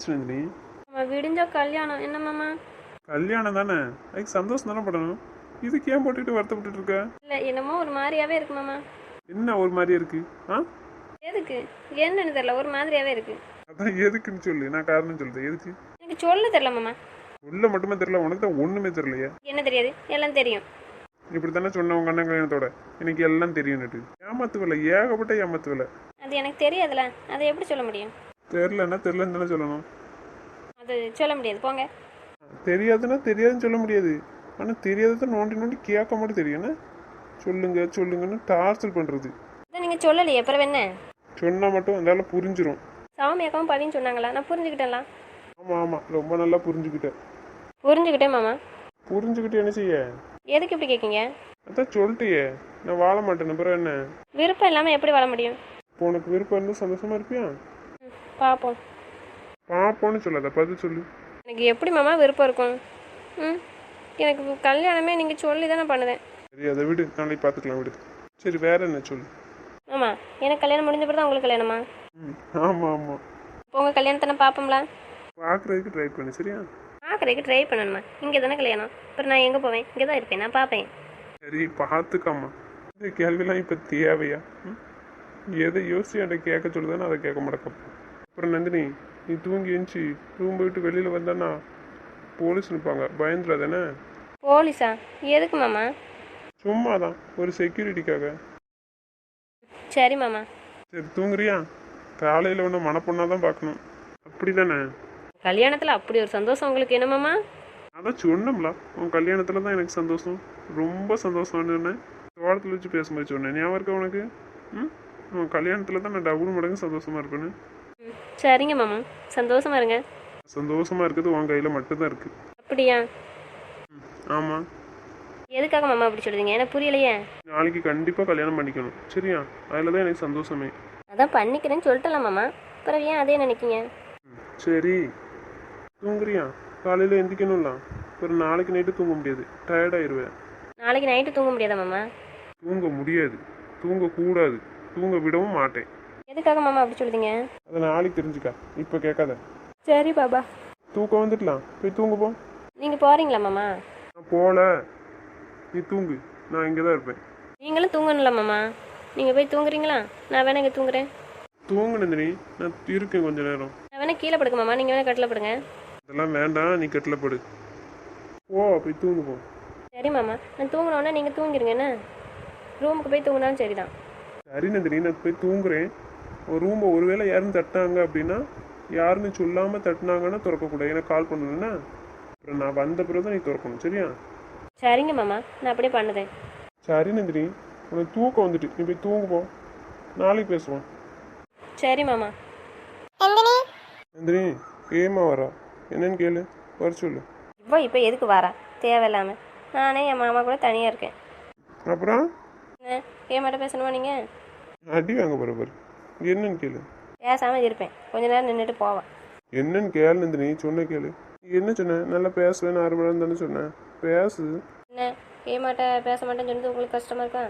என்னாச்சு நந்தினி நம்ம விடிஞ்சா கல்யாணம். என்ன மாமா? கல்யாணம் தானே? அதுக்கு சந்தோஷம் தானே படணும்? இதுக்கு ஏன் போட்டுக்கிட்டு வருத்தப்பட்டுட்டு இருக்க? இல்லை என்னமோ ஒரு மாதிரியாவே இருக்கு மாமா. என்ன ஒரு மாதிரி இருக்கு? ஆ? எதுக்கு? என்னன்னு தெரியல ஒரு மாதிரியாவே இருக்கு. அதான் எதுக்குன்னு சொல்லு. நான் காரணம் சொல்லுது எதுக்கு? எனக்கு சொல்ல தெரியல மாமா. உள்ள மட்டுமே தெரியல. உனக்கு தான் ஒண்ணுமே தெரியலையே. என்ன தெரியாது? எல்லாம் தெரியும். இப்படி தானே சொன்ன உங்க அண்ணன் கல்யாணத்தோட? எனக்கு எல்லாம் தெரியும்னுட்டு ஏமாத்து வேலை ஏகப்பட்ட ஏமாத்து வேலை அது எனக்கு தெரியாதுல. அதை எப்படி சொல்ல முடியும்? தெரிலன்னா தெரிலன்னு தானே சொல்லணும். அது சொல்ல முடியாது. போங்க. தெரியாதுன்னா தெரியாதுன்னு சொல்ல முடியாது. ஆனால் தெரியாததை நோண்டி நோண்டி கேட்க மட்டும் தெரியும். என்ன? சொல்லுங்க சொல்லுங்கன்னு டார்ச்சர் பண்ணுறது இதை நீங்கள் சொல்லலையே அப்புறம் என்ன? சொன்னால் மட்டும் அந்தால புரிஞ்சிரும். சௌமி அக்காவும் பவின்னு சொன்னாங்களா? நான் புரிஞ்சுக்கிட்டேன்லாம். ஆமாம் ஆமாம் ரொம்ப நல்லா புரிஞ்சுக்கிட்டேன். புரிஞ்சுக்கிட்டேன் மாமா. புரிஞ்சுக்கிட்டு என்ன செய்ய? எதுக்கு இப்படி கேட்கீங்க? அதான் சொல்லிட்டியே. நான் வாழ மாட்டேன் அப்புறம் என்ன? விருப்பம் இல்லாமல் எப்படி வாழ முடியும்? இப்போ உனக்கு விருப்பம் இருந்தால் சந்தோஷமா இருப்பியா? பார்ப்போம் பாப்போன்னு சொல்லாத பதில் சொல்லு. எனக்கு எப்படி மாமா விருப்பம் இருக்கும்? ம் எனக்கு கல்யாணமே நீங்கள் சொல்லி தான் நான் பண்ணுவேன். சரி அதை விடு. நாளைக்கு பார்த்துக்கலாம் விடு. சரி வேற என்ன சொல்லு? ஆமாம் எனக்கு கல்யாணம் முடிஞ்ச பிறகு தான் உங்களுக்கு கல்யாணமா? ம் ஆமாம் ஆமாம் இப்போ உங்கள் கல்யாணத்தை நான் பார்ப்போம்ல பார்க்குறதுக்கு ட்ரை பண்ணு சரியா? பார்க்குறதுக்கு ட்ரை பண்ணணுமா? இங்கே தானே கல்யாணம். அப்புறம் நான் எங்கே போவேன்? இங்கே தான் இருப்பேன் நான் பார்ப்பேன் சரி பார்த்துக்காமா இந்த கேள்விலாம் இப்போ தேவையா? ம்? எதை யோசிச்சு என்கிட்ட கேட்க சொல்லுதானே அதை கேட்க மாட்டேன் அப்புறம் நந்தினி நீ தூங்கி எழுந்துச்சி ரூம் போயிட்டு வெளியில் வந்தானா போலீஸ் நிற்பாங்க. பயந்துடாதானே போலீஸா? எதுக்கு மாமா? சும்மா தான் ஒரு செக்யூரிட்டிக்காக சரி மாமா. சரி தூங்குறியா? காலையில் ஒன்று மனப்பொண்ணாக தான் பார்க்கணும். அப்படி தானே கல்யாணத்தில் அப்படி ஒரு சந்தோஷம் உங்களுக்கு என்ன மாமா? அதான் சொன்னோம்ல உன் கல்யாணத்தில் தான் எனக்கு சந்தோஷம். ரொம்ப சந்தோஷம்னு சொன்னேன் தோட்டத்தில் வச்சு பேசும்போது சொன்னேன். ஞாபகம் இருக்கா உனக்கு? ம்? உன் கல்யாணத்தில் தான் நான் டபுள் மடங்கு சந்தோஷமாக இருப்பேன்னு. சரிங்க மாமா. சந்தோஷமா இருங்க. சந்தோஷமாக இருக்கிறது உன் கையில் மட்டும்தான் இருக்குது அப்படியா? ஆமாம் எதுக்காக மாமா அப்படி சொல்றீங்க? எனக்கு புரியலையே. நாளைக்கு கண்டிப்பாக கல்யாணம் பண்ணிக்கணும். சரியா? அதில் தான் எனக்கு சந்தோஷமே. அதான் பண்ணிக்கிறேன்னு சொல்லிட்டலாம் மாமா. அப்புறம் ஏன் அதே நினைக்கிங்க? ம், சரி. தூங்குறியா? காலையில் எந்திக்கணும்ல. ஒரு நாளைக்கு நைட்டு தூங்க முடியாது. டயர்டாயிருவேன் நாளைக்கு நைட்டு தூங்க முடியாதா மாமா? தூங்க முடியாது. தூங்கக்கூடாது. தூங்க விடவும் மாட்டேன். எதுக்காக மாமா அப்படி சொல்லுதீங்க அதை நாளைக்கு தெரிஞ்சுக்கா இப்போ கேட்காத. சரி பாபா. தூக்கம் வந்துடலாம் போய் தூங்க போ. நீங்கள் போகிறீங்களா மாமா? நான் போகல நீ தூங்கு. நான் இங்கே தான் இருப்பேன். நீங்களும் தூங்கணும்ல மாமா? நீங்கள் போய் தூங்குறீங்களா? நான் வேணா இங்கே தூங்குறேன். தூங்கு நந்தினி. நான் இருக்கேன் கொஞ்ச நேரம். நான் வேணா கீழே படுக்க மாமா. நீங்கள் வேணா கட்டில் படுங்க. அதெல்லாம் வேண்டாம். நீ கட்டில் படு. போ போய் தூங்கு போ. சரி மாமா. நான் தூங்கினோடனே நீங்கள் தூங்கிடுங்க என்ன? ரூமுக்கு போய் தூங்கினாலும் சரி தான் சரி நந்தினி. நான் போய் தூங்குறேன். ஒரு ரூமை ஒருவேளை யாரும் தட்டாங்க அப்படின்னா யாருன்னு சொல்லாமல் தட்டினாங்கன்னா திறக்கக்கூடாது. எனக்கு கால் பண்ணணுன்னா அப்புறம் நான் வந்த பிறகு தான் நீ திறக்கணும் சரியா? சரிங்க மாமா நான் அப்படியே பண்ணுதேன் சரி நந்தினி உனக்கு தூக்கம் வந்துட்டு. நீ போய் தூங்கு போ. நாளைக்கு பேசுவோம். சரி மாமா. நந்தினி? ஏமா வரா என்னன்னு கேளு வர சொல்லு. இப்போ இப்போ எதுக்கு வாரா? தேவையில்லாமல் நானே என் மாமா கூட தனியாக இருக்கேன். அப்புறம்? என்ன? ஏன் மட்டும் பேசணுமா நீங்கள் அடி வாங்க போகிற பாரு. என்னன்னு கேளு. பேசாமல் இருப்பேன். கொஞ்ச நேரம் நின்றுட்டு போவேன். என்னன்னு கேளு நந்தினி சொன்ன கேளு. நீ என்ன சொன்ன? நல்லா பேசுவேன் ஆறு மணி தானே சொன்னேன் பேசு. என்ன? ஏமாட்ட பேச மாட்டேன்னு சொன்னது உங்களுக்கு கஷ்டமாக இருக்கா?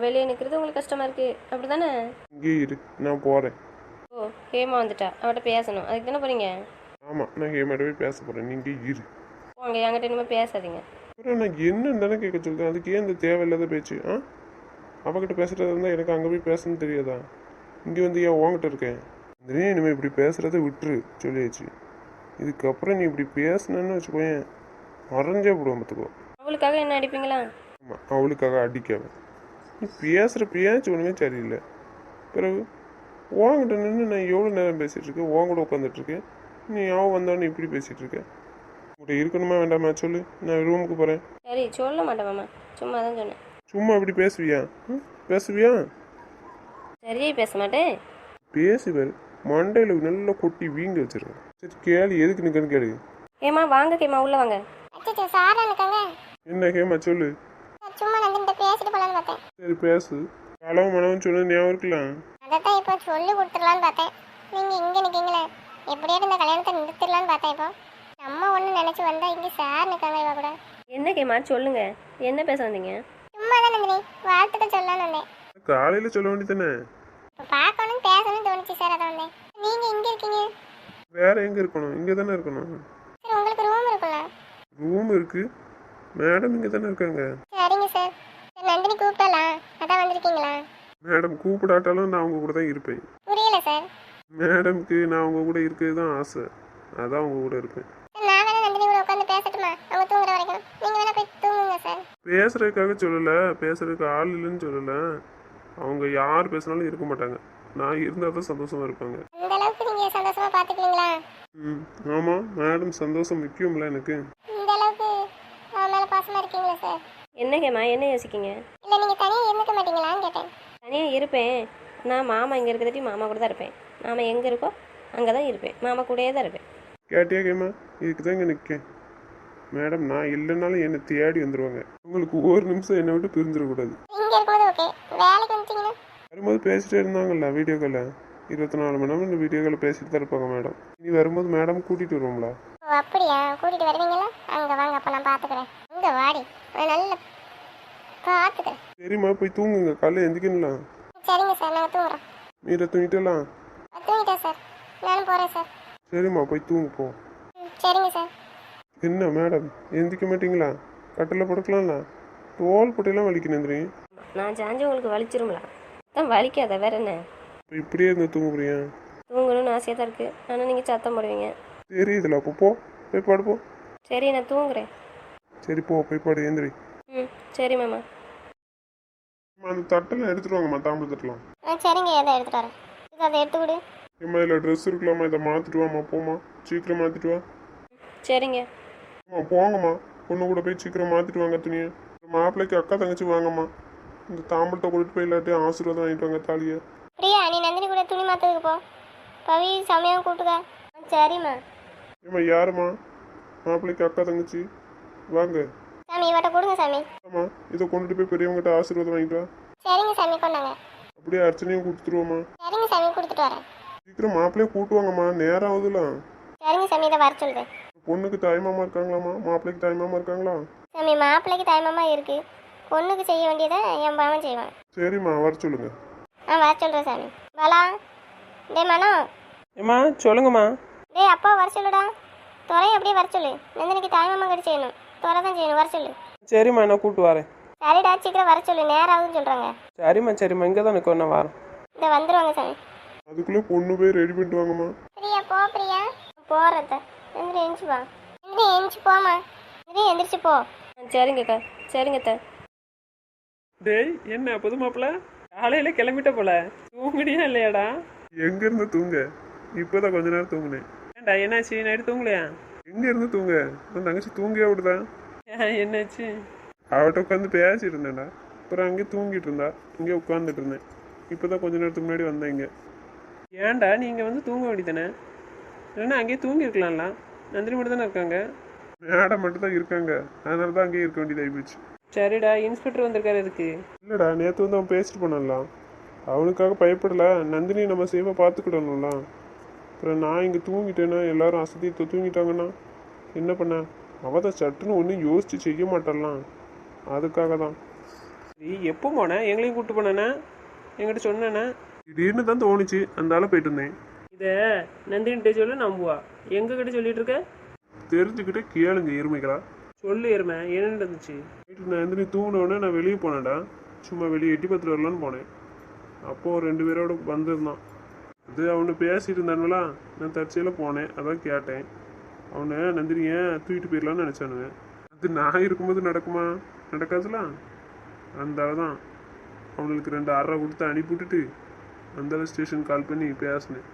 வெளியே நிற்கிறது உங்களுக்கு கஷ்டமாக இருக்குது அப்படி தானே இங்கே இரு நான் போகிறேன் ஓ ஹேமா வந்துட்டா. அவட்ட பேசணும். அதுக்கு தானே போகிறீங்க ஆமாம் நான் ஹேமாட்ட போய் பேச போகிறேன் நீ இங்கே இரு. போங்க என்கிட்ட இனிமேல் பேசாதீங்க. அப்புறம் நான் என்னன்னு தானே கேட்க சொல்கிறேன் அதுக்கு ஏன் இந்த தேவையில்லாத பேச்சு ஆ? அவகிட்ட பேசுகிறதா இருந்தால் எனக்கு அங்கே போய் பேசணும்னு தெரியாதா? இங்கே வந்து ஏன் உன்கிட்ட இருக்கேன் இந்த இனிமேல் இப்படி பேசுகிறத விட்டுரு சொல்லியாச்சு. இதுக்கப்புறம் நீ இப்படி பேசுனேன்னு வச்சுக்கோயேன் மறைஞ்சே போடுவோம் பார்த்துக்கோ. அவளுக்காக என்ன அடிப்பீங்களா? ஆமாம் அவளுக்காக அடிக்காம. நீ பேசுகிற பேச்சு ஒன்றுமே சரியில்லை? பிறகு உன்கிட்ட நின்று நான் எவ்வளோ நேரம் பேசிகிட்டு இருக்கேன்? உன் கூட உட்காந்துட்டு இருக்கேன். நீ அவன் வந்தவொடனே இப்படி பேசிகிட்டு இருக்க? உங்கள்கிட்ட இருக்கணுமா வேண்டாமா சொல்லு? நான் ரூமுக்கு போகிறேன் சரி சொல்ல மாட்டேன் மாமா. சும்மா தான் சொன்னேன். சும்மா இப்படி பேசுவியா? பேசுவியா? சரி பேச மாட்டேன் பேசி பாரு மண்டையில் நல்லா கொட்டி வீங்க வச்சிருக்கேன் சரி கேளு எதுக்கு நிற்கன்னு கேளு. ஏமா வாங்க கேமா உள்ள வாங்க. அச்சோ சாரா இருக்காங்க என்ன கேமா சொல்லு. நான் சும்மா நந்தினிட்ட பேசிட்டு போலான்னு பார்த்தேன். சரி பேசு. களவு மனவன் சொன்னது ஞாபகம் இருக்கலாம் அதைத்தான் இப்போ சொல்லி கொடுத்துடலான்னு பார்த்தேன். நீங்க இங்க நிக்கீங்களே. எப்படியாவது இந்த கல்யாணத்தை நிறுத்திடலான்னு பார்த்தேன் இப்போ. நம்ம ஒண்ணு நினைச்சு வந்தா இங்க சார் நிக்காங்க இவ கூட. என்ன கேமா சொல்லுங்க. என்ன பேச வந்தீங்க? சும்மா தான் நந்தினி வாழ்த்துக்கள் சொல்லலாம்னு வந்தேன். காலையில் சொல்ல வேண்டியதானே பார்க்கணும் பேசணும்னு தோணுச்சு சார் அதை வந்தேன். நீங்க இங்க இருக்கீங்க? வேற எங்க இருக்கணும்? இங்க தானே இருக்கணும். சார் உங்களுக்கு ரூம் இருக்கும்ல? ரூம் இருக்கு. மேடம் இங்க தானே இருக்காங்க. சரிங்க சார். நந்தினி கூப்பிடலாம் அதான் வந்திருக்கீங்களா? மேடம் கூப்பிடாட்டாலும் நான் அவங்க கூட தான் இருப்பேன். புரியல சார். மேடம்க்கு நான் அவங்க கூட இருக்கிறது தான் ஆசை. அதான் அவங்க கூட இருப்பேன். நான் வேணா நந்தினி கூட உட்காந்து பேசட்டுமா? அவங்க தூங்குற வரைக்கும். நீங்க வேணா போய் தூங்குங்க சார். பேசுறதுக்காக சொல்லலை. பேசுறதுக்கு ஆள் இல்லைன்னு சொல்லலை. அவங்க யார் பேசினாலும் இருக்க மாட்டாங்க. நான் இருந்தால் தான் சந்தோஷமா இருப்பாங்க. அந்த அளவுக்கு நீங்க சந்தோஷமா பாத்துக்குவீங்களா? ம் ஆமாம் மேடம் சந்தோஷம் முக்கியம்ல எனக்கு. இந்த அளவுக்கு அவன் மேல பாசமா இருக்கீங்களா சார் என்னங்கம்மா என்ன யோசிக்கீங்க இல்ல நீங்க தனியா இருந்துக்க மாட்டீங்களான்னு கேட்டேன். தனியாக இருப்பேன். நான் மாமா இங்கே இருக்கிறதாட்டி மாமா கூட தான் இருப்பேன். மாமா எங்கே இருக்கோ அங்கே தான் இருப்பேன். மாமா கூடயே தான் இருப்பேன். கேட்டியா கேமா இதுக்கு தான் இங்கே நிற்கேன் மேடம் நான் இல்லைனாலும் என்னை தேடி வந்துடுவாங்க உங்களுக்கு ஒரு நிமிஷம் என்னை விட்டு பிரிஞ்சிடக்கூடாது. வரும்போது பேசிட்டே இருந்தாங்கல்ல வீடியோ காலில் இருபத்தி நாலு மணி நேரம் இந்த வீடியோ காலில் பேசிட்டு தான் இருப்பாங்க மேடம். இனி வரும்போது மேடம் கூட்டிகிட்டு வருவோம்ல. ஓ அப்படியா? கூட்டிட்டு வருவீங்களா? அங்க வாங்க அப்ப நான் பாத்துக்கிறேன். இங்க வாடி. நான் நல்ல பாத்துக்கிறேன். சரிம்மா போய் தூங்குங்க. காலையில் எந்திக்கணும்லாம் சரிங்க சார் நான் தூங்குறேன் மீரை தூங்கிட்டலாம் நான் தூங்கிட்டேன் சார். நானும் போறேன் சார். சரிம்மா போய் தூங்கு போ. ம், சரிங்க சார். என்ன மேடம்? எந்திக்க மாட்டீங்களா? கட்டில் படுக்கலாம்ல. தோல் பட்டையெல்லாம் வலிக்கணும் எந்திரி நான் சாஞ்சு உங்களுக்கு வலிச்சிரும்ல. தான் வலிக்காத வேற என்ன? இப்போ இப்படியே இருந்து தூங்க போறியா தூங்கணும்னு ஆசையாக தான் இருக்குது ஆனால் நீங்கள் சத்தம் போடுவீங்க. தெரியுதுல அப்போ போ. போய் பாடு போ. சரி நான் தூங்குறேன். சரி போ. போய் பாடு எந்திரி ம் சரி மாமா. அம்மா, அந்த தட்டெல்லாம் எடுத்துட்டு வாங்கம்மா தாம்பூல தட்டலாம் ஆ சரிங்க எதை எடுத்துட்டு வரேன். இது அதை எடுத்து விடு. ஏம்மா இதில் ட்ரெஸ் இருக்கலாமா இதை மாற்றிட்டு வாம்மா போம்மா. சீக்கிரம் மாற்றிட்டு வா. சரிங்க. அம்மா போங்கம்மா. பொண்ணு கூட போய் சீக்கிரம் மாற்றிட்டு வாங்க துணியை. மாப்பிள்ளைக்கு அக்கா தங்கச்சி வாங்கம்மா. இந்த தாம்பழத்தை கூட்டிட்டு போய் இல்லாட்டி ஆசீர்வாதம் வாங்கிட்டு வாங்க தாலியை. பிரியா நீ நந்தினி கூட துணி மாத்துறதுக்கு போ. பவி சமயம் கூட்டுக்க சரிம்மா. ஏம்மா யாரும்மா? மாப்பிள்ளைக்கு அக்கா தங்கச்சி. வாங்க. சாமி இவட்ட கொடுங்க சாமி. ஆமாம் இதை கொண்டுட்டு போய் பெரியவங்ககிட்ட ஆசீர்வாதம் வாங்கிட்டு வா. சரிங்க சாமி கொண்டாங்க. அப்படியே அர்ச்சனையும் கொடுத்துருவோம்மா சரிங்க சாமி கொடுத்துட்டு வரேன். சீக்கிரம் மாப்பிள்ளையே கூட்டுவாங்கம்மா நேரம் ஆகுதுலாம். சரிங்க சாமி இதை வர சொல்லுது பொண்ணுக்கு தாய்மாமா இருக்காங்களாம்மா? மாப்பிள்ளைக்கு தாய்மாமா இருக்காங்களா? சாமி மாப்பிள்ளைக்கு தாய்மாமா இருக்கு. பொண்ணுக்கு செய்ய வேண்டியதை என் பாவம் செய்வான். சரிம்மா வர சொல்லுங்க. ஆ வர சொல்கிறேன் சாமி. பாலா டேய் மனோ. ஏம்மா சொல்லுங்கம்மா. டேய் அப்பா வர சொல்லுடா. துறையை அப்படியே வர சொல்லு. நந்தினிக்கு தாய்மாமா கிட்ட செய்யணும். துறை தான் செய்யணும். வர சொல்லு. சரிம்மா நான் கூப்பிட்டு வரேன். சரிடா சீக்கிரம் வர சொல்லு. நேரம் ஆகுதுன்னு சொல்கிறாங்க சரிம்மா சரிம்மா இங்கே தான் நிற்கும் நான் வரேன். இதை வந்துருவாங்க சாமி. அதுக்குள்ளே பொண்ணு போய் ரெடி பண்ணிட்டு வாங்கம்மா. பிரியா போ பிரியா. போகிறத நந்தினி எந்திரிச்சு வா. நந்தினி எந்திரிச்சு போமா நந்தினி எந்திரிச்சு போ. ஆ சரிங்கக்கா. சரிங்க டேய் என்ன புது மாப்பிள்ள காலையில கிளம்பிட்ட போல. தூங்குனியா இல்லையாடா? எங்க இருந்து தூங்க? இப்போதான் கொஞ்ச நேரம் தூங்குனேன். ஏன்டா என்னாச்சு? நைட்டு தூங்கலையா? எங்க இருந்து தூங்க? நான் தங்கச்சி தூங்கியா விடுதா? என்னாச்சு? அவட்ட உட்காந்து பேசிட்டு இருந்தேன்டா அப்புறம் அங்கே தூங்கிட்டு இருந்தா. இங்கே உட்காந்துட்டு இருந்தேன். இப்போதான் கொஞ்ச நேரத்துக்கு முன்னாடி வந்தேன் இங்க. ஏன்டா நீங்கள் வந்து தூங்க வேண்டியதானே இல்லைன்னா அங்கேயே தூங்கி இருக்கலாம்ல நந்தினி மட்டும் தானே இருக்காங்க? மேடம் மட்டும் தான் இருக்காங்க. அதனால தான் அங்கேயே இருக்க வேண்டியதாகி போச்சு. சரிடா இன்ஸ்பெக்டர் வந்திருக்காரு இதுக்கு இல்லைடா நேற்று வந்து அவன் பேசிட்டு போனான்லாம் அவனுக்காக பயப்படல. நந்தினி நம்ம சேவை பார்த்துக்கிடணும்ல. அப்புறம் நான் இங்கே தூங்கிட்டேன்னா எல்லாரும் அசதி தூங்கிட்டாங்கன்னா என்ன பண்ண? அவ தான் சட்டுன்னு ஒன்றும் யோசிச்சு செய்ய மாட்டான்லாம் அதுக்காக தான் சரி எப்போ போனேன் எங்களையும் கூப்பிட்டு போனேண்ணே என்கிட்ட சொன்னேண்ணே திடீர்னு தான் தோணுச்சு. அந்த ஆளை போயிட்டு இருந்தேன் இதை நந்தினிகிட்ட சொல்லு நம்புவா. எங்ககிட்ட சொல்லிட்டு இருக்க? தெரிஞ்சுக்கிட்டே கேளுங்க எருமைகளா சொல்லு எருமை என்ன நடந்துச்சு நைட்டு நான் எந்திரி தூங்கினோடனே நான் வெளியே போனேன்டா. சும்மா வெளியே எட்டி பார்த்துட்டு வரலான்னு போனேன். அப்போது ரெண்டு பேரோட வந்திருந்தான். அது அவனு பேசிட்டு இருந்தானுங்களா? நான் தற்செயலாக போனேன். அதான் கேட்டேன். அவனை நந்தினியை தூக்கிட்டு போயிடலான்னு நினச்சானுங்க? அது நான் இருக்கும்போது நடக்குமா? நடக்காதுல? அந்த தான். அவனுக்கு ரெண்டு அரை கொடுத்து அனுப்பிவிட்டுட்டு அந்த ஆள் ஸ்டேஷன் கால் பண்ணி பேசினேன்.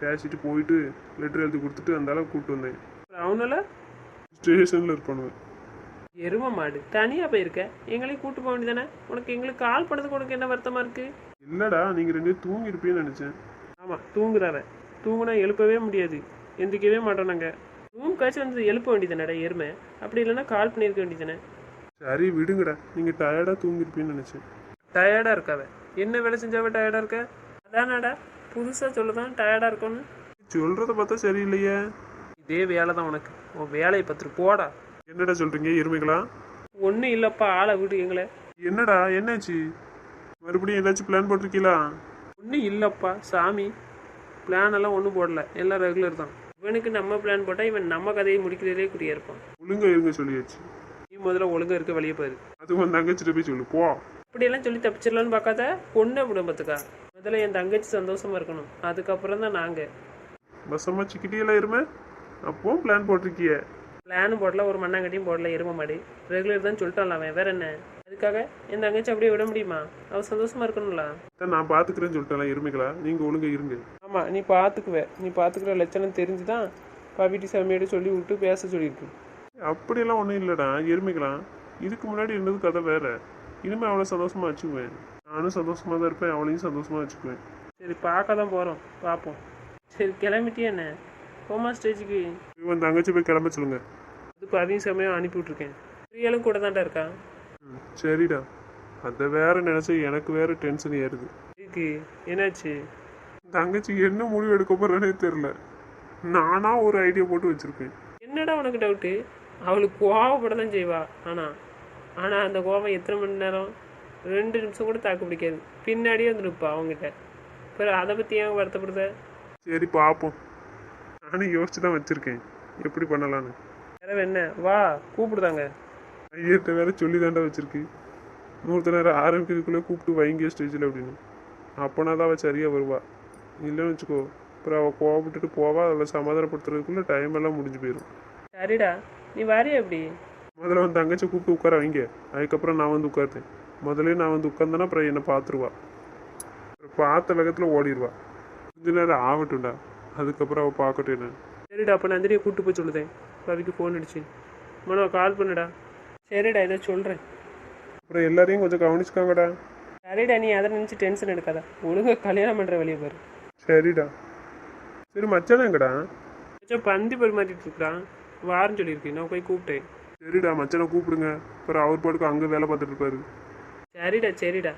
பேசிட்டு போயிட்டு லெட்டர் எழுதி கொடுத்துட்டு அந்த ஆளை கூப்பிட்டு வந்தேன். அவனால? ஸ்டேஷனில் இருப்பானுவேன் எரும மாடு. தனியாக போயிருக்க? எங்களையும் கூட்டு போக வேண்டியதானே உனக்கு எங்களுக்கு கால் பண்ணதுக்கு உனக்கு என்ன வருத்தமாக இருக்கு? இல்லைடா நீங்கள் ரெண்டு தூங்கி இருப்பீங்கன்னு நினச்சேன். ஆமாம் தூங்குறாவ. தூங்குனா எழுப்பவே முடியாது. எந்திரிக்கவே மாட்டோம் நாங்கள் ரூம் காய்ச்சி வந்து எழுப்ப வேண்டியதானடா எருமை? அப்படி இல்லைன்னா கால் பண்ணியிருக்க வேண்டியதானே சரி விடுங்கடா. நீங்கள் டயர்டாக தூங்கிருப்பீங்கன்னு நினச்சேன். டயர்டாக இருக்காவ. என்ன வேலை செஞ்சாவ டயர்டாக இருக்க? அதானாடா புதுசாக சொல்லுதான் டயர்டாக இருக்கோன்னு. சொல்கிறத பார்த்தா சரியில்லையே. இதே வேலை தான் உனக்கு. உன் வேலையை பார்த்துட்டு போடா. என்னடா சொல்கிறீங்க எருமைகளா ஒன்றும் இல்லைப்பா ஆளை விடு எங்களை. என்னடா என்னாச்சு? மறுபடியும் ஏதாச்சும் பிளான் போட்டிருக்கீங்களா ஒன்றும் இல்லைப்பா சாமி. பிளான் எல்லாம் ஒன்றும் போடல எல்லாம் ரெகுலர் தான். இவனுக்கு நம்ம பிளான் போட்டால் இவன் நம்ம கதையை முடிக்கிறதே குறியா இருப்பான் ஒழுங்கா இருங்க சொல்லியாச்சு. நீ முதல்ல ஒழுங்கா இருக்க வழியை பாரு அது உன் தங்கச்சிட்ட போய் சொல்லு போ. அப்படியெல்லாம் சொல்லி தப்பிச்சிடலான்னு பார்க்காத பொண்ணு குடும்பத்துக்கா முதல்ல என் தங்கச்சி சந்தோஷமா இருக்கணும் அதுக்கப்புறம் தான் நாங்கள் பசமா சிக்கிட்டியெல்லாம் இருமே? அப்போ பிளான் போட்டிருக்கிய. பிளானும் போடல ஒரு மண்ணாங்கட்டியும் போடல எரும மாடி. ரெகுலர் தான் சொல்லிட்டான்ல அவன். வேற என்ன? அதுக்காக என் தங்கச்சி அப்படியே விட முடியுமா? அவள் சந்தோஷமா இருக்கணும்ல. நான் பாத்துக்கிறேன்னு சொல்லிட்டேன் இருமைகளா நீங்க ஒழுங்கா இருங்க. ஆமாம் நீ பார்த்துக்குவ நீ பார்த்துக்கிற லட்சணம் தெரிஞ்சு தான் பவிட்டி சாமியோட சொல்லி விட்டு பேச சொல்லியிருக்கு. அப்படியெல்லாம் ஒன்றும் இல்லைடா எருமைக்கலாம் இதுக்கு முன்னாடி இருந்தது கதை வேற. இனிமே அவளை சந்தோஷமா வச்சுக்குவேன். நானும் சந்தோஷமா தான் இருப்பேன் அவளையும் சந்தோஷமா வச்சுக்குவேன். சரி பார்க்க தான் போகிறோம் பார்ப்போம் சரி கிளம்பிட்டியா என்ன? போமா ஸ்டேஜுக்கு இவன் தங்கச்சி போய் கிளம்ப சொல்லுங்க. அது பவியும் சமயம் அனுப்பி விட்ருக்கேன் பிரியாலும் கூட தான்டா இருக்கா? ம், சரிடா. அதை வேற நினைச்சு எனக்கு வேற டென்ஷன் ஏறுது. இதுக்கு என்னாச்சு? தங்கச்சி என்ன முடிவு எடுக்க போறேனே தெரியல. நானா ஒரு ஐடியா போட்டு வச்சிருக்கேன். என்னடா உனக்கு டவுட்டு அவளுக்கு கோவப்பட தான் செய்வா ஆனால் ஆனால் அந்த கோவம் எத்தனை மணி நேரம்? ரெண்டு நிமிஷம் கூட தாக்கு பிடிக்காது. பின்னாடியே வந்து நிற்பா அவங்ககிட்ட பிறகு அதை பற்றி ஏன் வருத்தப்படுத? சரி பார்ப்போம் நானும் யோசிச்சு தான் வச்சிருக்கேன். எப்படி பண்ணலான்னு என்ன? வா கூப்பிடுதாங்க. ஐயர்கிட்ட வேற சொல்லி தாண்டா வச்சிருக்கு. நூறு நேரம் ஆரம்பிக்கிறதுக்குள்ளே கூப்பிட்டு வைங்க ஸ்டேஜில் அப்படின்னு. அப்போனா தான் அவள் சரியாக வருவா. இல்லைன்னு வச்சுக்கோ அப்புறம் அவள் கோவப்பட்டுட்டு போவா அவளை சமாதானப்படுத்துறதுக்குள்ளே டைம் எல்லாம் முடிஞ்சு போயிடும். சரிடா நீ வரைய எப்படி? முதல்ல வந்து தங்கச்சி கூப்பிட்டு உட்கார வைங்க. அதுக்கப்புறம் நான் வந்து உட்கார்த்தேன் முதல்ல நான் வந்து உட்காந்தேன்னா அப்புறம் என்னை பார்த்துருவா. அப்புறம் பார்த்த வேகத்தில் ஓடிடுவா. கொஞ்ச நேரம் ஆகட்டும்டா. அதுக்கப்புறம் அவள் பார்க்கட்டும் என்ன. சரிடா அப்போ நந்தினியை கூப்பிட்டு போய் சொல்லுதேன். பவிக்கு ஃபோன் அடிச்சு. மனோ கால் பண்ணுடா. சரிடா இதை சொல்கிறேன் அப்புறம் எல்லாரையும் கொஞ்சம் கவனிச்சுக்காங்கடா. சரிடா நீ அதை நினச்சி டென்ஷன் எடுக்காத. ஒழுங்கா கல்யாணம் பண்ணுற வழியை பாரு. சரிடா. சரி மச்சான் எங்கடா? கொஞ்சம் பந்தி பரிமாறிட்டு இருக்கிறான் வாரம் சொல்லியிருக்கு நான் போய் கூப்பிட்டேன். சரிடா மச்சானை கூப்பிடுங்க. அப்புறம் அவர் பாட்டுக்கு அங்கே வேலை பார்த்துட்டு இருப்பாரு. சரிடா சரிடா.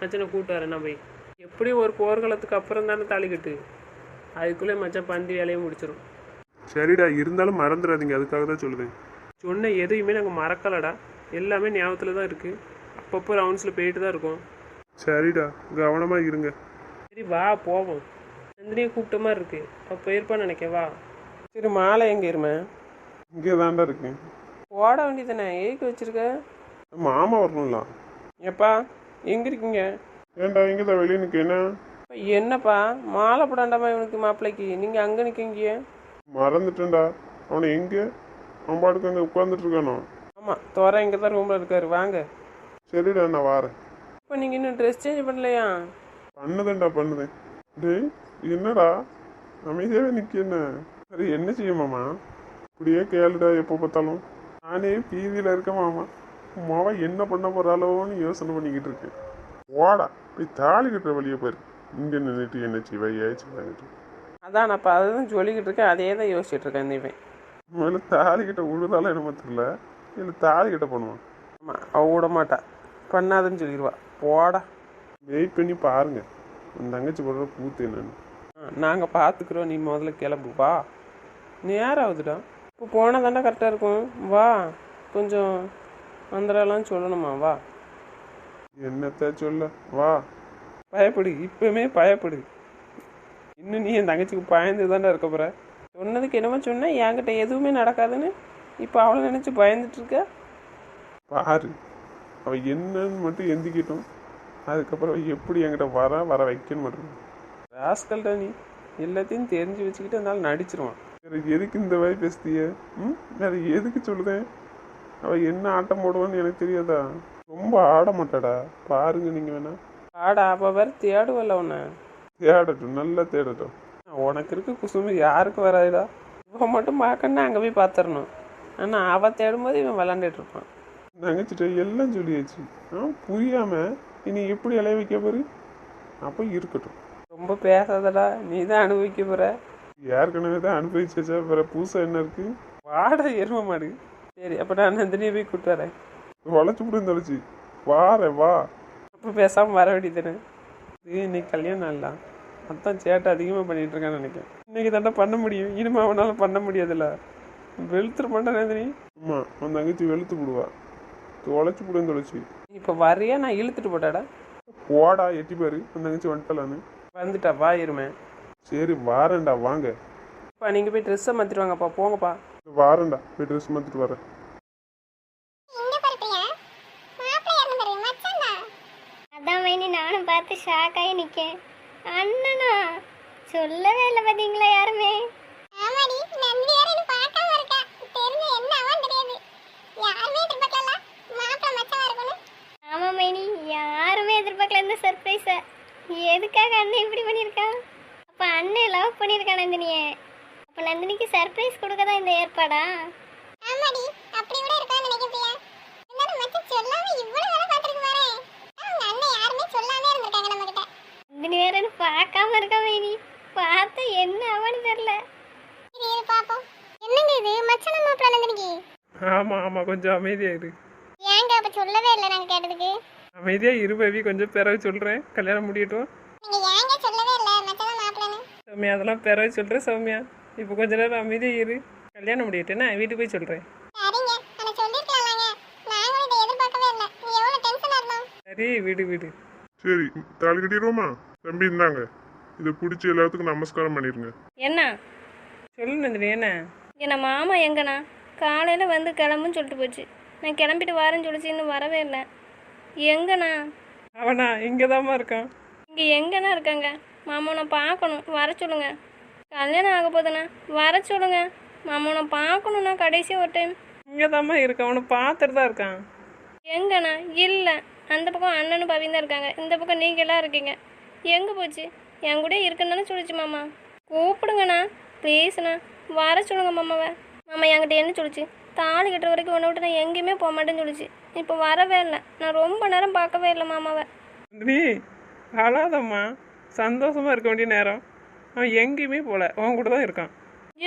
மச்சனை கூப்பிட்டு வரேன் நான் போய். எப்படியும் ஒரு போர்க்காலத்துக்கு அப்புறம் தானே தாலி கட்டு அதுக்குள்ளே மச்சான் பந்தி வேலையை முடிச்சிடும் சரிடா இருந்தாலும் மறந்துடாதீங்க அதுக்காக தான் சொல்லுதேன் சொன்ன எதையுமே நாங்கள் மறக்கலடா. எல்லாமே ஞாபகத்தில் தான் இருக்குது அப்பப்போ ரவுண்ட்ஸில் போயிட்டு தான் இருக்கோம். சரிடா கவனமாக இருங்க. சரி வா போவோம். நந்தினியை கூப்பிட்ட மாதிரி இருக்கு. அவள் போயிருப்பான்னு நினைக்க வா. சரி மாலை எங்கே இருமே? இங்கே தாண்டா இருக்கேன். ஓட வேண்டியதானே ஏக்கு வச்சிருக்க? மாமா வரணும்ல. எப்பா எங்கே இருக்கீங்க? ஏன்டா இங்கே தான் வெளியே நிற்க என்ன அப்பா, என்னப்பா மாலை போடாண்டாமா இவனுக்கு மாப்பிள்ளைக்கு? நீங்கள் அங்கே நிற்கீங்க மறந்துட்டேன்டா. அவனை எங்கே? அவன் பாட்டுக்கு அங்கே உட்காந்துட்டு இருக்கானோ? ஆமாம் தோற இங்கே தான் ரூமில் இருக்காரு. வாங்க. சரிடா நான் வாரேன். இப்போ நீங்கள் இன்னும் ட்ரெஸ் சேஞ்ச் பண்ணலையா? பண்ணுதேன்டா பண்ணுதேன். டேய் என்னடா? அமைதியாகவே நிற்க என்ன? சரி என்ன செய்ய மாமா? இப்படியே கேளுடா எப்போ பார்த்தாலும். நானே பீதியில் இருக்க மாமா. மாவா என்ன பண்ண போகிறாளோன்னு யோசனை பண்ணிக்கிட்டு இருக்கேன். ஓடா போய் தாலி கட்டுற வழியை பாரு. இங்கே நின்றுட்டு என்ன செய்வா? ஏச்சுவாங்கிட்டு அதான் நான் இப்போ அதை தான் சொல்லிக்கிட்டு இருக்கேன் அதே தான் யோசிச்சுட்டு இருக்கேன் இந்த இவன். முதல்ல தாலி கட்ட விழுதாலும் என்னமோ தெரியல இல்லை தாலி கட்ட பண்ணுவான். ஆமாம் அவ விட மாட்டா. பண்ணாதுன்னு சொல்லிடுவா போடா. வெயிட் பண்ணி பாருங்க. உன் தங்கச்சி போடுற கூத்து என்னன்னு. நாங்கள் பார்த்துக்குறோம் நீ முதல்ல கிளம்பு வா. நேரம் ஆகுதுடா இப்போ போனால் தானே கரெக்டாக இருக்கும். வா கொஞ்சம் மந்திரம்லாம் சொல்லணுமா வா. என்னத்த சொல்ல? வா. பயப்படு இப்பவுமே பயப்படு. இன்னும் நீ என் தங்கச்சிக்கு பயந்து தானே இருக்க போற. சொன்னதுக்கு என்னமோ சொன்ன என்கிட்ட எதுவுமே நடக்காதுன்னு இப்போ அவளை நினச்சி பயந்துட்டு இருக்க? பாரு அவ என்னன்னு மட்டும் எந்திக்கிட்டோம். அதுக்கப்புறம் அவ எப்படி என்கிட்ட வர வர வைக்கணும் மட்டும் ராஸ்கல்டா நீ. எல்லாத்தையும் தெரிஞ்சு வச்சுக்கிட்டு இருந்தாலும் நடிச்சிருவான். வேற எதுக்கு இந்த மாதிரி பேசுதிய? ம்? வேற எதுக்கு சொல்லுதேன் அவ என்ன ஆட்டம் போடுவான்னு எனக்கு தெரியாதா? ரொம்ப ஆட மாட்டாடா பாருங்க நீங்க வேணா. ஆடா அவள் வேற தேடுவல்ல உன்னை. தேடட்டும் நல்லா தேடட்டும். உனக்கு இருக்க குசுமு யாருக்கு வராதுடா. இவன் மட்டும் பார்க்கணுன்னா அங்கே போய் பார்த்துடணும். ஆனால் அவள் தேடும்போது இவன் விளாண்டுட்டு இருப்பான் தங்கச்சிட்ட எல்லாம் சொல்லியாச்சு. ஆ புரியாம இனி எப்படி இலைய வைக்க பாரு அப்போ இருக்கட்டும். ரொம்ப பேசாதடா. நீ தான் அனுபவிக்க போற. ஏற்கனவே தான் அனுபவிச்சாச்சா வேற புதுசா என்ன இருக்கு? வாடா எரும மாடு. சரி அப்போ நான் நந்தினியை போய் கூப்பிட்டு வரேன். வளைச்சு விடு தொலைச்சி வாரேன் வா. அப்போ பேசாமல் வர வேண்டியதுன்னு இன்னைக்கு கல்யாணம் நாள்லாம் அதான் சேட்டை அதிகமாக பண்ணிட்டு இருக்கான்னு நினைக்கிறேன். இன்னைக்கு தாண்டா பண்ண முடியும். இனிமே அவனால பண்ண முடியாதுல்ல. வெளுத்துற மாட்டேன் நந்தினி அம்மா உன் தங்கச்சி வெளுத்து விடுவா தொலைச்சு விடுன்னு தொலைச்சி. இப்போ வரையா? நான் இழுத்துட்டு போட்டாடா. போடா எட்டி பாரு. உன் தங்கச்சி வந்துட்டலான்னு வந்துட்டா வா இருமே. சரி வாரேன்டா வாங்க. அப்பா நீங்கள் போய் ட்ரெஸ்ஸை மாற்றிட்டு வாங்கப்பா. போங்கப்பா. வாரேன்டா. போய் ட்ரெஸ் மாற்றிட்டு வரேன். அதான் மைனி நானும் பார்த்து ஷாக் ஆகி நிக்கேன். அண்ணனா சொல்லவே இல்லை பாத்தீங்களா யாருமே? ஆமாடி யாரும் இன்னும் பார்க்காம இருக்கா. தெரிஞ்சு என்ன ஆவான்னு தெரியாது. யாருமே எதிர்பார்க்கல மாப்பிள்ளை மச்சான் இருக்கணும். ஆமா மைனி யாருமே எதிர்பார்க்கல இந்த சர்ப்ரைஸை எதுக்காக அண்ணன் இப்படி பண்ணியிருக்கான் அப்ப அண்ணன் லவ் பண்ணியிருக்கான் நந்தினியை. அப்ப நந்தினிக்கு சர்ப்ரைஸ் கொடுக்க தான் இந்த ஏற்பாடா? ஆமாடி அப்படி கூட இருக்கான்னு நினைக்கிறியா? இருந்தாலும் மச்சான் சொல்லாம இவ்வளவு வேலை பார்த்துருக்கு பாரு அவங்க அண்ணன் யாருமே சொல்லாம இருந்திருக்காங்க நம்ம கிட்ட நந்தினி வேற என்ன பார்க்காம இருக்கா மைனி பார்த்து என்ன ஆவான்னு தெரியல. இரு பாப்போம் என்னங்க இது? மச்சான் மாப்பிள்ள நந்தினிக்கு ஆமாம் ஆமாம் கொஞ்சம் அமைதியாக இரு. ஏங்க அப்ப சொல்லவே இல்லை நாங்க கேட்டதுக்கு. அமைதியாக இரு பேபி. கொஞ்சம் பிறகு சொல்கிறேன் கல்யாணம் முடியட்டும். நீங்க ஏங்க சொல்லவே இல்லை? மச்சான் மாப்பிள்ளன்னு சௌமியா அதெல்லாம் பிறகு சொல்கிறேன் சௌமியா. இப்போ கொஞ்ச நேரம் அமைதியாக இரு. கல்யாணம் முடியட்டுன்னா வீட்டுக்கு போய் சொல்கிறேன் சரிங்க. ஆனா சொல்லிருக்கலாம்லங்க. நாங்களும் இதை எதிர்பார்க்கவே இல்லை. நீ எவ்வளவு டென்ஷனா இருந்தோம். சரி வீடு வீடு. சரி தாலி கட்டிடுவோமா? தம்பி இந்தாங்க. இதை பிடிச்சி எல்லாத்துக்கும் நமஸ்காரம் பண்ணிருங்க என்ன? சொல்லு நந்தினி என்ன? என்ன மாமா எங்கண்ணா? காலையில் வந்து கிளம்புன்னு சொல்லிட்டு போச்சு. நான் கிளம்பிட்டு வரேன்னு சொல்லிச்சு இன்னும் வரவே இல்லை. எங்கண்ணா? அவனா இங்கே இருக்கான். இங்கே எங்கண்ணா இருக்காங்க? மாமனை பார்க்கணும். வர சொல்லுங்க. கல்யாணம் ஆக போதுண்ணா. வர சொல்லுங்க. மாமனை பார்க்கணுண்ணா கடைசி ஒரு டைம் இங்கே இருக்கான். அவனை பார்த்துட்டு தான் இருக்கான். எங்கண்ணா? இல்லை. அந்த பக்கம் அண்ணனும் பவியும் தான் இருக்காங்க. இந்த பக்கம் நீங்கள் எல்லாம் இருக்கீங்க. எங்கே போச்சு? என் கூட இருக்குன்னு சொல்லிச்சு மாமா. கூப்பிடுங்கண்ணா. ப்ளீஸ்ண்ணா வர சொல்லுங்க மாமாவை. மாமா என்கிட்ட என்ன சொல்லிச்சு? தாலி கட்டுற வரைக்கும் உன்னை விட்டு நான் எங்கேயுமே போக மாட்டேன்னு சொல்லிச்சு. இப்போ வரவே இல்லை. நான் ரொம்ப நேரம் பார்க்கவே இல்லை மாமாவை. நந்தினி அழாதம்மா. சந்தோஷமாக இருக்க வேண்டிய நேரம். அவன் எங்கேயுமே போகல. உன் கூட தான் இருக்கான்.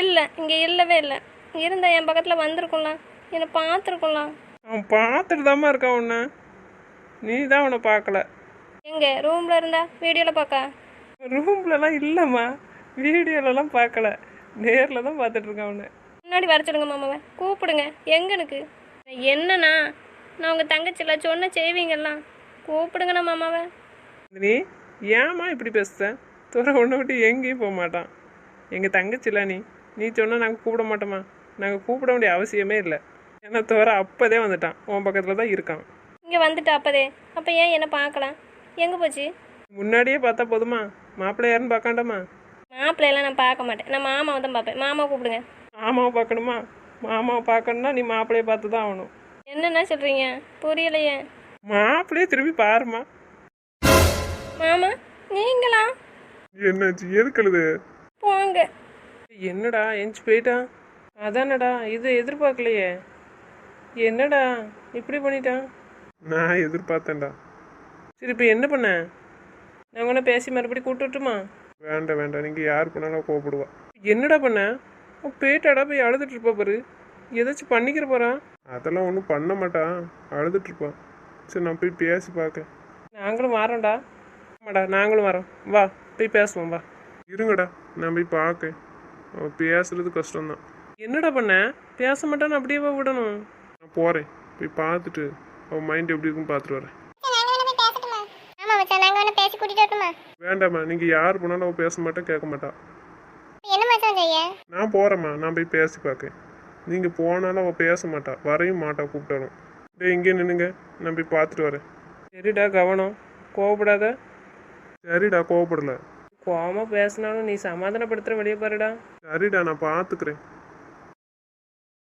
இல்லை. இங்கே இல்லவே இல்லை. இருந்தா என் பக்கத்தில் வந்திருக்கும்ல. என்னை பார்த்துருக்கும்ல. அவன் பார்த்துட்டு தாம்மா இருக்கான் உன்னை. நீ தான் அவனை பார்க்கல. எங்கே? ரூமில் இருந்தா வீடியோவில் பார்க்க ரூம்லலாம் இல்லைம்மா. வீடியோலலாம் பார்க்கல. நேரில் தான் பார்த்துட்டு இருக்கான் அவனை. முன்னாடி வர சொல்லுங்க மாமாவை கூப்பிடுங்க. எங்கனுக்கு என்னண்ணா? நான் உங்கள் தங்கச்சில சொன்ன செய்வீங்கல்லாம் கூப்பிடுங்கண்ணா மாமாவை நீ ஏம்மா இப்படி பேசுத துறை ஒன்றை விட்டு எங்கேயும் போக மாட்டான். எங்கள் தங்கச்சில நீ. நீ சொன்னால் நாங்கள் கூப்பிட மாட்டோமா? நாங்கள் கூப்பிட வேண்டிய அவசியமே இல்லை. ஏன்னா துறை அப்போதே வந்துட்டான். உன் பக்கத்தில் தான் இருக்கான். இங்கே வந்துட்டு அப்பதே அப்போ ஏன் என்னை பார்க்கலாம் எங்கே போச்சு? முன்னாடியே பார்த்தா போதுமா? மாப்பிள்ளை யாருன்னு பார்க்காண்டாமா? மாப்பிள்ளையெல்லாம் நான் பார்க்க மாட்டேன். நான் மாமாவை தான் பார்ப்பேன். மாமாவை கூப்பிடுங்க. மாமாவை பார்க்கணுமா? மாமாவை பார்க்கணுன்னா நீ மாப்பிள்ளையை பார்த்து தான் ஆகணும். என்னண்ணா சொல்கிறீங்க புரியலையே. மாப்பிள்ளையே திரும்பி பாருமா மாமா நீங்களா? என்னாச்சு? எதுக்கழுது போங்க. என்னடா? எஞ்சி போயிட்டான் அதானடா? இது எதிர்பார்க்கலையே. என்னடா? இப்படி பண்ணிட்டான்? நான் எதிர்பார்த்தேன்டா. சரி இப்போ என்ன பண்ண? நான் உன்னை பேசி மறுபடியும் கூப்பிட்டு விட்டுமா வேண்டாம் வேண்டாம். நீங்கள் யார் பண்ணாலும் கோவப்படுவா என்னடா பண்ண? அவன் போயிட்டாடா போய் அழுதுட்டு இருப்பா பாரு. ஏதாச்சும் பண்ணிக்கிற போறான் அதெல்லாம் ஒன்றும் பண்ண மாட்டான் அழுதுட்டு இருப்பான் சரி நான் போய் பேசி பார்க்க நாங்களும் வரோம்டா. ஆமாடா நாங்களும் வரோம். வா போய் பேசுவோம் வா. இருங்கடா நான் போய் பார்க்க அவன் பேசுறது கஷ்டம்தான். என்னடா பண்ண? பேச மாட்டான்னு அப்படியே விடணும்? நான் போகிறேன் போய் பார்த்துட்டு அவன் மைண்ட் எப்படி இருக்குன்னு பார்த்துட்டு வரேன். நாங்க வேணா போய் பேசட்டுமா? ஆமா மச்சான் நாங்க வேணா பேசி கூட்டிட்டு வரட்டுமா? வேண்டாம்மா நீங்கள் யார் பண்ணாலும் அவள் பேச மாட்டேன் கேட்க மாட்டா. என்ன மச்சான் செய்ய? நான் போகிறேம்மா நான் போய் பேசி பார்க்க நீங்கள் போனாலும் அவள் பேச மாட்டா வரையும் மாட்டா கூப்பிட்டாலும். டேய் இங்கே நின்னுங்க நான் போய் பார்த்துட்டு வரேன். சரிடா கவனம். கோவப்படாத. சரிடா கோவப்படல. கோவமா பேசினாலும் நீ சமாதானப்படுத்துகிற வெளியே பாருடா. சரிடா நான் பார்த்துக்கிறேன்.